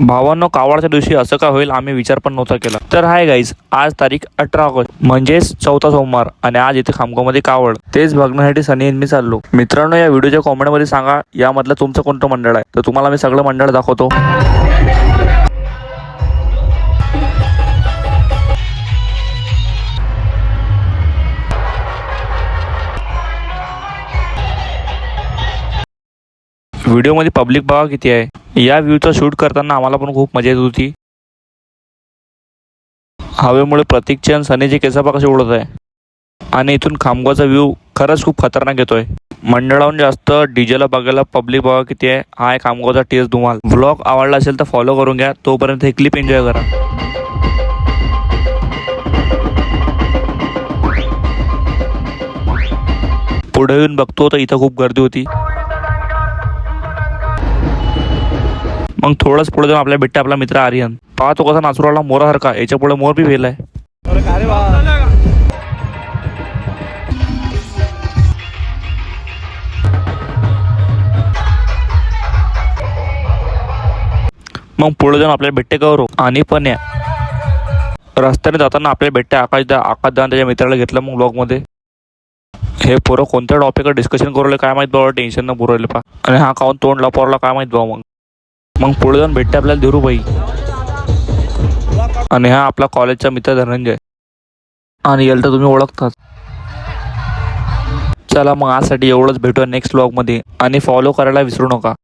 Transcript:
भावांनो कावडच्या दिवशी असं का होईल आम्ही विचार पण नव्हता केला. तर हाय गाईज आज तारीख अठरा ऑगस्ट म्हणजेच चौथा सोमवार आणि आज इथे खामगावमध्ये कावड तेच बघण्यासाठी सनी मी चाललो. मित्रांनो या व्हिडिओच्या कॉमेंटमध्ये सांगा यामधलं तुमचं कोणतं मंडळ आहे? तर तुम्हाला मी सगळं मंडळ दाखवतो. व्हिडिओमध्ये पब्लिक बघा किती आहे. या व्ह्यूचा शूट करताना आम्हाला पण खूप मजा येत होती. हवेमुळे प्रतीकचे आणि सनीचे केस उडत आहे. आणि इथून खामगावचा व्ह्यू खरंच खूप खतरनाक येतोय. मंडळाहून जास्त डीजेला बघायला पब्लिक बघा किती आहे. हा आहे खामगावचा टी एस धुमाल. व्लॉग आवडला असेल तर फॉलो करून घ्या. तोपर्यंत हे क्लिप एन्जॉय करा. पुढे येऊन बघतो तर इथं खूप गर्दी होती. मग थोडंच पुढे जाऊन आपल्या भेटते आपला मित्र आर्यन. पाहतो कसा नाचू मोरासारखा याच्यापुढे मोर बी भेलाय मग पुढे जाऊन आपल्याला भेटते गौरव हो. आणि पण या. रस्त्याने जाताना आपल्याला भेटते आकाश दा आकाश दा त्याच्या मित्राला घेतलं मग ब्लॉगमध्ये हे पोरं कोणत्या टॉपिकवर डिस्कशन करू काय माहीत बाबा टेन्शन न पुरवले पा आणि हा काउन तोंड लपवला काय माहीत भाऊ मग. मग पुढे जाऊन भेटते आपल्याला धीरूभाई. आणि हा आपला कॉलेजचा मित्र धनंजय. आणि याला तर तुम्ही ओळखताच चला मग आजसाठी एवढंच भेटूया नेक्स्ट ब्लॉगमध्ये आणि फॉलो करायला विसरू नका.